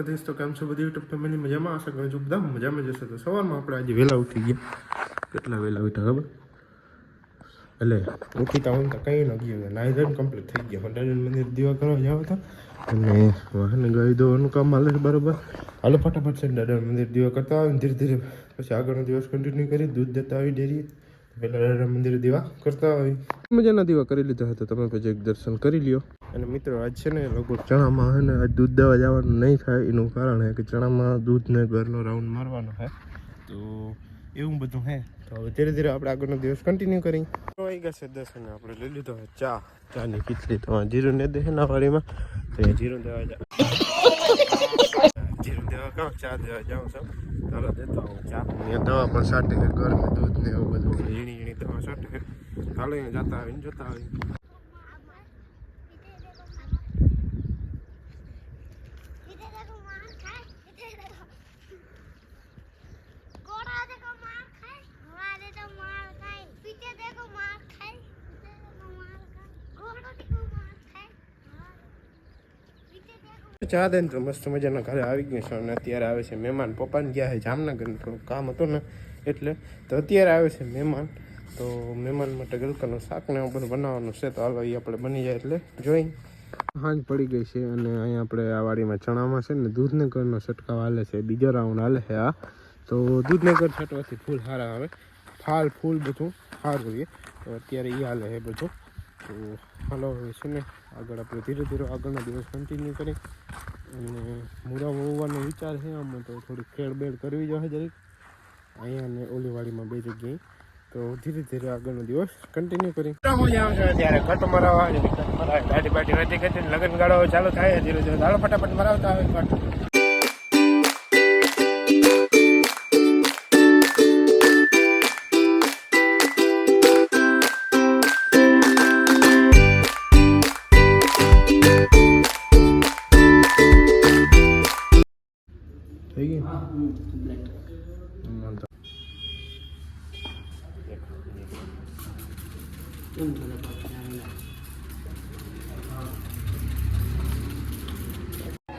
દ્વારકાધીશ તો કેમ છો, બધી યુટ્યુબ ફેમિલી મજામાં આશા કરું છું બધા મજામાં જશે. તો સવારમાં આપણે આજે વહેલા ઉઠી ગયા. કેટલા વહેલા ઉઠ્યા, ખબર? એટલે ઉઠીતા હું તો કંઈ ન ગયું. નાઈ ધોઈને કમ્પ્લીટ થઈ ગયા. મંડળીનું મંદિર દીવા કરવા જાવ હતા. અને વાહન ગાઈ દોવાનું કામ હાલે બરોબર. હાલો, ફટાફટ છે દાદા મંદિર દીવા કરતા આવે ધીરે ધીરે પછી આગળનો દિવસ કન્ટિન્યુ કરી, દૂધ દેતા આવી ડેરી પહેલાં દાદા મંદિર દીવા કરતા આવી. મજાના દીવા કરી લીધા હતા. તમે પછી એક દર્શન કરી લ્યો. અને મિત્રો આજ છે ને લોકો ચણામાં હે ને આજ દૂધ દેવા જવાનું નહીં થાય એનું કારણ હે કે ચણામાં દૂધને ઘરનો રાઉન્ડ મારવાનો હે. તો એવું બધું હે. તો હવે ધીરે ધીરે આપણે આગળનો દિવસ કન્ટિન્યુ કરી તો આવી ગયા છે દસ અને આપણે લઈ લીધો હે ચા. ચાની ખીચડી તો જીરું ને દે ના વાડીમાં તો જીરું દેવા જા. જીરું દેવા કહો ચા દેવા જાઉં છું. ચાલો દેતો હું ચા. દવા પણ સાટી ગરમ દૂધ ને એવું બધું. એમાં શર્ટ હાલીને જતા આવીને જતા આવીને ચા દે તો મસ્ત મજાના ઘરે આવી ગયો છે. અને અત્યારે આવે છે મહેમાન. પપ્પાને ગયા છે જામનગરનું થોડું કામ હતું ને, એટલે તો અત્યારે આવે છે મહેમાન. તો મહેમાન માટે ગલકાનું શાક ને એવું બનાવવાનું છે. તો હાલો એ આપણે બની જાય એટલે જોઈ. હાંજ પડી ગઈ છે અને અહીંયા આપણે આ વાડીમાં ચણામાં છે ને દૂધને ઘરનો છંટકાવ હાલે છે. બીજો રાઉન્ડ હાલે છે આ. તો દૂધને ઘર છટવાથી ફૂલ સારા આવે. ફાલ, ફૂલ બધું સારું રહે તો અત્યારે એ હાલે છે બધું. તો હાલો હવે છે ને આગળ આપણે ધીરે ધીરે આગળના દિવસ કન્ટિન્યુ કરી અને મૂળા વવવાનો વિચાર છે આમાં તો થોડી ખેડબેડ કરવી જોઈએ જરીક. અહીંયા ને ઓલીવાડીમાં બે જગ્યાએ. તો ધીરે ધીરે આગળનો દિવસ કન્ટિન્યુ કરી મજા આવશે ત્યારે કટ મરાવવા કટ મરાવે ગાડી બાડી વધી ગઈ લગ્ન ગાળો ચાલુ થાય, ધીરે ધીરે ચાલો ફટાફટ મરાવતા આવે કટ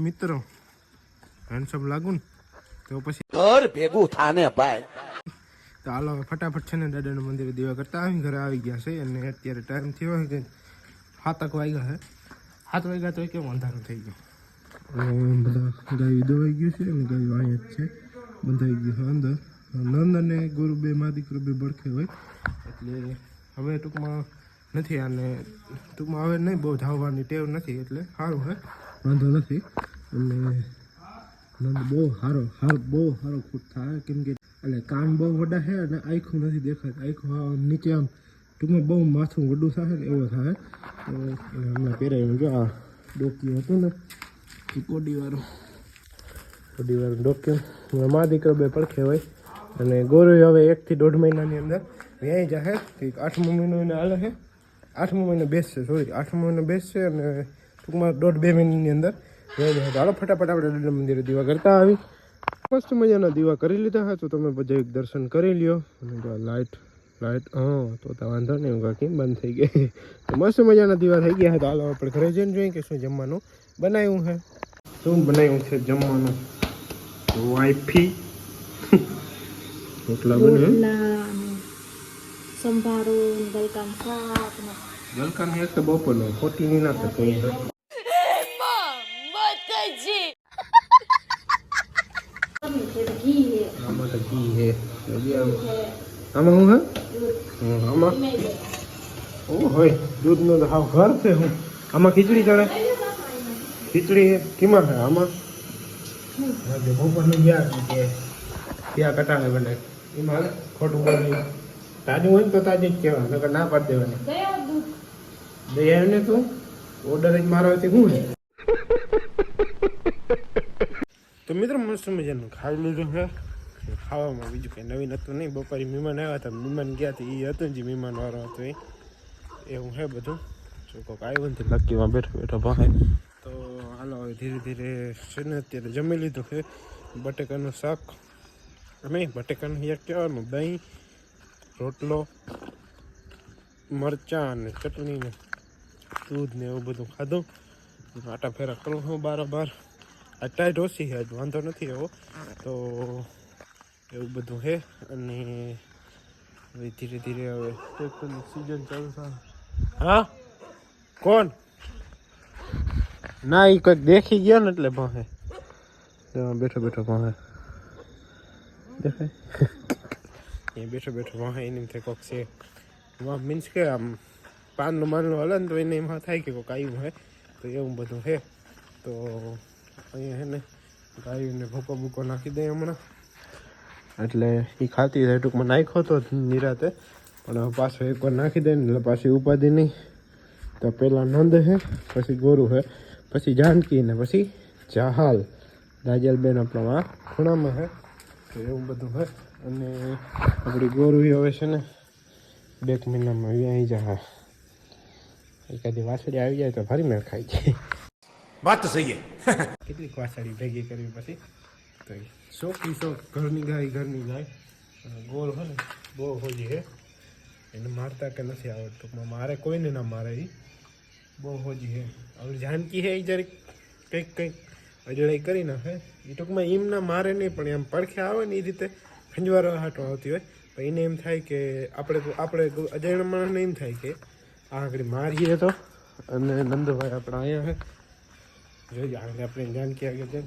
તો મિત્રો હેન્ડસમ લાગુ ને તો પછી ઘર ભેગું થાને ભાઈ. તો હાલો ફટાફટ છે ને દાદાના મંદિરે દીવા કરતા આવી ઘરે આવી ગયા છે અને અત્યારે ટાઈમ થયો હોય કે સાતક વાગ્યા છે. સાત વાગ્યા તો કેમ અંધારું થઈ ગયું? અને બધા ગાયું દવાઈ ગયું છે અને ગાયું અહીંયા જ છે. બંધાઈ ગયું છે અંદર. નંદ અને ગુરુ બે મા દીકરો બે બળખે હોય. એટલે હવે ટૂંકમાં નથી આને ટૂંકમાં હવે નહીં બહુ ધાવવાની ટેવ નથી એટલે સારું હે. વાંધો નથી. અને નંદ બહુ સારો હાર બહુ સારો ખૂટ થાય, કેમ કે એટલે કાન બહુ વડા છે અને આખું નથી દેખાતું. આખું નીચે આમ ટૂંકમાં બહુ માથું વડું થાય ને એવો થાય. તો હમણાં પહેરાયું જો આ ડોક્યું હતું ને, એ કોડીવાળું. કોડીવાળું ડોક્યું મા દીકરો બે પડખે હોય. અને ગોરુ હવે એકથી દોઢ મહિનાની અંદર વ્યાય જશે કંઈક આઠમો મહિનો એને હાલે છે. આઠમો મહિનો બેસશે સોરી આઠમો મહિનો બેસશે અને ટૂંકમાં દોઢ બે મહિનાની અંદર ચાલો ફટાફટ આપણે દાદા મંદિરે દીવા કરતા આવી. મસ્ત મજાના દીવા કરી લીધા હા. તો તમે બધા એક દર્શન કરી લ્યો. અને જો લાઇટ લાઇટ હા તો તો વાંધો નહીં હું કેમ બંધ થઈ ગઈ? તો મસ્ત મજાના દીવા થઈ ગયા હા. તો હાલો આપણે ઘરે જઈને જોઈએ કે શું જમવાનું બનાવ્યું છે શું બનાવ્યું છે જમવાનું? વાઈફી. રોટલા બને. સંભારો ને ગલકાનું શાક એક તો બપોરનો. ખોટી નહીં ના થતો તો ઘી હે આમ હું હે આમાં ઓ હોય દૂધનો તો હાવ ઘર છે હું આમાં ખીચડી ચડે ખીચડી કીમાં છે આમાં હા, જે બપોરનું ગયા કે ત્યાં કટાણે બને એમાં હાલે? ખોટું બોલે તાજું હોય ને તો તાજું જ કહેવાય નકર ના પાડી દેવાની. દઈ આવ્યો ને તું ઓર્ડર જ મારો હતી હું? તો મિત્રો મસ્ત મજાનું ખાઈ લીધું છે. ખાવામાં બીજું કંઈ નવીન હતું નહીં. બપોરે મહેમાન આવ્યા હતા. મહેમાન ગયા હતા. એ હતું જે મહેમાન વાળો હતો એવું છે બધું? જો કોઈક આવ્યું નથી લક્કીમાં બેઠો બેઠો ભાઈ તો હાલો, હવે ધીરે ધીરે છે ને, અત્યારે જમી લીધું છે. બટેકાનું શાક. અમે બટેકાનું યાર કહેવાનું, દહીં, રોટલો, મરચાં અને ચટણી ને દૂધ ને એવું બધું ખાધું. આટા ફેરા કરું હું બાર બાર આ ટાઈટ ઓછી છે વાંધો નથી એવો. તો એવું બધું છે અને હવે ધીરે ધીરે હવે ટ્રેક્ટરની સિઝન ચાલુ થાય હા? કોણ? ના એ કંઈક દેખી ગયો ને એટલે તેમાં બેઠો બેઠો ભાહે દેખાય? અહીંયા બેઠો બેઠો વાહ એની થાય કોક છે. મીન્સ કે આમ પાનનું માનલું હલે ને તો એને એમાં થાય કે કોક આવ્યું હે. તો એવું બધું છે તો અહીંયા હે ને ગાયુંને ભૂકો ભૂકો નાખી દે હમણાં. એટલે એ ખાતી થાય ટૂંકમાં નાખ્યો હતો નિરાતે. પણ પાછો એકવાર નાખી દે એટલે પાછી ઉપાધિ નહીં. તો પહેલાં નંદ છે પછી ગોરુ છે પછી જાનકી ને પછી જહાલ. દાજલબેન આપણામાં ખૂણામાં છે તો એવું બધું છે અને આપણી ગોરુ હવે છે ને બે મહિનામાં આવી આવી એકાદી વાસળી આવી જાય તો ફરી મેળ ખાઈ જાય. વાત તો સહી કેટલીક વાસળી ભેગી કરવી પછી? એ શોખી શોખ, ઘરની ગાય ઘરની ગાય. ગોળ હોય ને બહુ હોજી હે એને મારતા કે નથી આવડતું મારે કોઈને ના મારે એ બહુ હોજી હે હવે જાનકી હે એ જરીક કંઈક કંઈક અજડાઈ કરી નાખે. એ ટૂંકમાં એમ ના મારે નહીં, પણ એમ પડખે આવે ને એ રીતે ખંજવારો હાટો આવતી હોય. પણ એને એમ થાય કે આપણે આપણે અજાણ માણસને એમ થાય કે આ આગળ મારીએ તો. અને નંદભાઈ આપણા અહીંયા હે. જોઈએ આગળ આપણે જાનકી આગળ જઈએ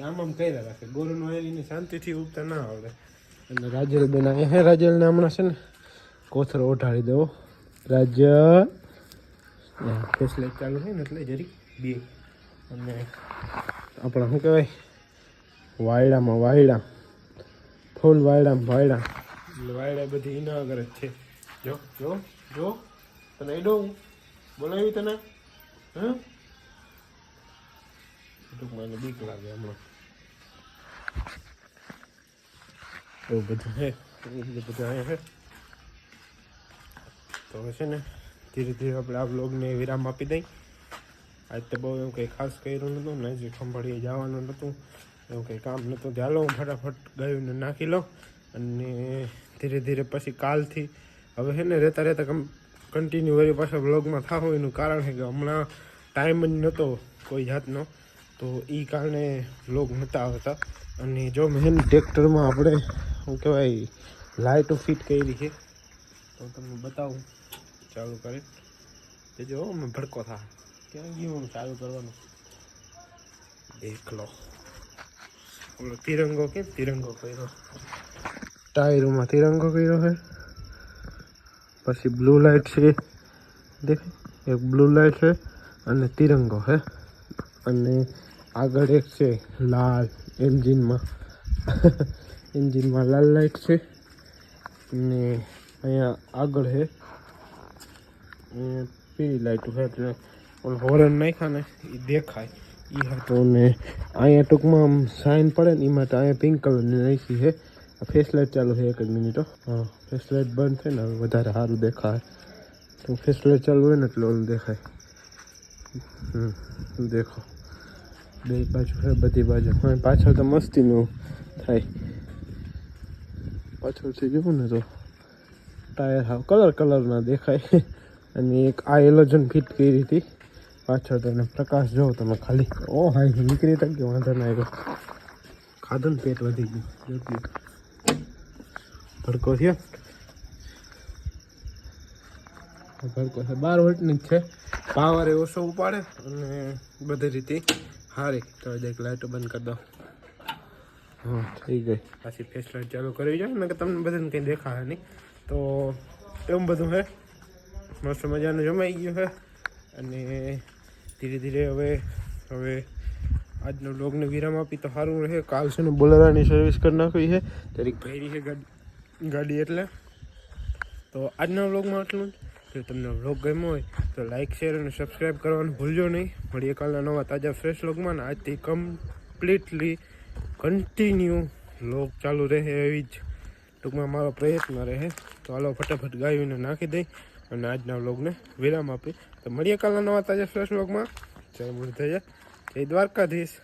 આમ આમ કર્યા રાખે. ગોરુનું એની શાંતિથી ઉગતા ના આવડે. અને રાજલ બેન હે. રાજલને હમણાં છે ને કોથરો ઓઢાડી દેવો રાજલ. ફેસલેટ ચાલુ થાય ને એટલે જરીક બે. અને આપણા શું કહેવાય? વાયડામાં વાયડા. ફૂલ વાયડામાં વાયડા. વાયડા બધી એના આગળ જ છે. જો જો જો. તને એડો બોલાવી તને. હા? ટૂંકમાં એને બીક લાગે હમણાં. એવું બધું હે? એવું બધું છે તો હવે છે ને, ધીરે ધીરે આપણે આ બ્લોગને વિરામ આપી દઈ. આજ તો બહુ એવું કંઈ ખાસ કર્યું નહોતું ને જે ખંભાળીએ જવાનું નહોતું. એવું કંઈ કામ નહોતું. તો હાલો, હું ફટાફટ ગાયુંને નાખી લઉં. અને ધીરે ધીરે પછી કાલથી હવે છે ને, રહેતા રહેતા કન્ટિન્યુ વળી પાછા બ્લોગમાં થાવું એનું કારણ છે કે હમણાં ટાઈમ જ નહોતો, કોઈ જાતનો. તો એ કારણે બ્લોગ નહોતા આવતા. અને જો મેન ટ્રેક્ટરમાં આપણે, શું કહેવાય લાઇટો ફિટ કરી છે, તો તમને બતાવું, ચાલુ કરી. તે જો, અમે ભડકો થા. ક્યાં ગયું ચાલુ કરવાનું? દેખ લો તિરંગો કે, તિરંગો કર્યો. ટાયરોમાં તિરંગો કર્યો છે. પછી બ્લુ લાઇટ છે. દેખ એક બ્લુ લાઇટ છે અને તિરંગો છે. અને આગળ એક છે લાલ એન્જિનમાં. એન્જિનમાં લાલ લાઇટ છે. અને અહીંયા આગળ છે પીળી લાઇટ છે એટલે ઓલું હોરન નાખ્યા ને એ દેખાય. એ હતો ને અહીંયા ટૂંકમાં સાઇન પડે ને એ માટે અહીંયા પિંક કલરની નાખી છે ફેસ લાઇટ ચાલુ છે એક જ મિનિટો હા. ફેસ લાઇટ બંધ છે ને હવે વધારે સારું દેખાય. તો ફેસ લાઇટ ચાલુ હોય ને એટલે ઓલું દેખાય. હમ, દેખો. બે બાજુ છે, બધી બાજુ. હવે પાછળ તો મસ્તીનું થાય. પાછળથી જોવું ને તો ટાયર હાવ કલર કલરના દેખાય. અને એક આ એલોજન ફિટ કરી હતી. પાછળ તને પ્રકાશ જોવો તમે ખાલી. ઓ, હાય, નીકળી તક ગયો, વાંધો ના આવ્યો. ખાધું ને પેટ વધી ગયું. ભડકો થયો. ભડકો છે. બાર વોલ્ટની જ છે. પાવર એ ઓછો ઉપાડે અને બધી રીતે સારી તો એક લાઇટો બંધ કરી દો હા, થઈ ગઈ. પાછી ફેસ લાઇટ ચાલુ કરવી જોઈએ ને કે તમને બધાને કંઈ દેખાય નહીં. તો એમ બધું હે. મસ્ત મજાનું જમાઈ ગયું હે. અને ધીરે ધીરે હવે હવે આજનો બ્લોગને વિરામ આપી તો સારું રહે. કાલ છે ને બોલેરાની સર્વિસ કરી નાખવી છે તારીખ ભરી છે ગાડી ગાડી એટલે. તો આજના બ્લોગમાં આટલું જ. જો તમને વ્લોગ ગમ્યો હોય, તો લાઇક શેર અને સબસ્ક્રાઈબ કરવાનું ભૂલજો નહીં. મળીએ કાલના નવા તાજા ફ્રેશ વ્લોગમાં આજથી કમ્પ્લીટલી કન્ટિન્યુ વ્લોગ ચાલુ રહે એવી જ ટૂંકમાં મારો પ્રયત્ન રહે. તો હાલો ફટાફટ ગાવીને નાખી દઈ અને આજના વ્લોગને વિરામ આપી તો મળીએ કાલના નવા તાજા ફ્રેશ વ્લોગમાં જય જાય જય દ્વારકાધીશ.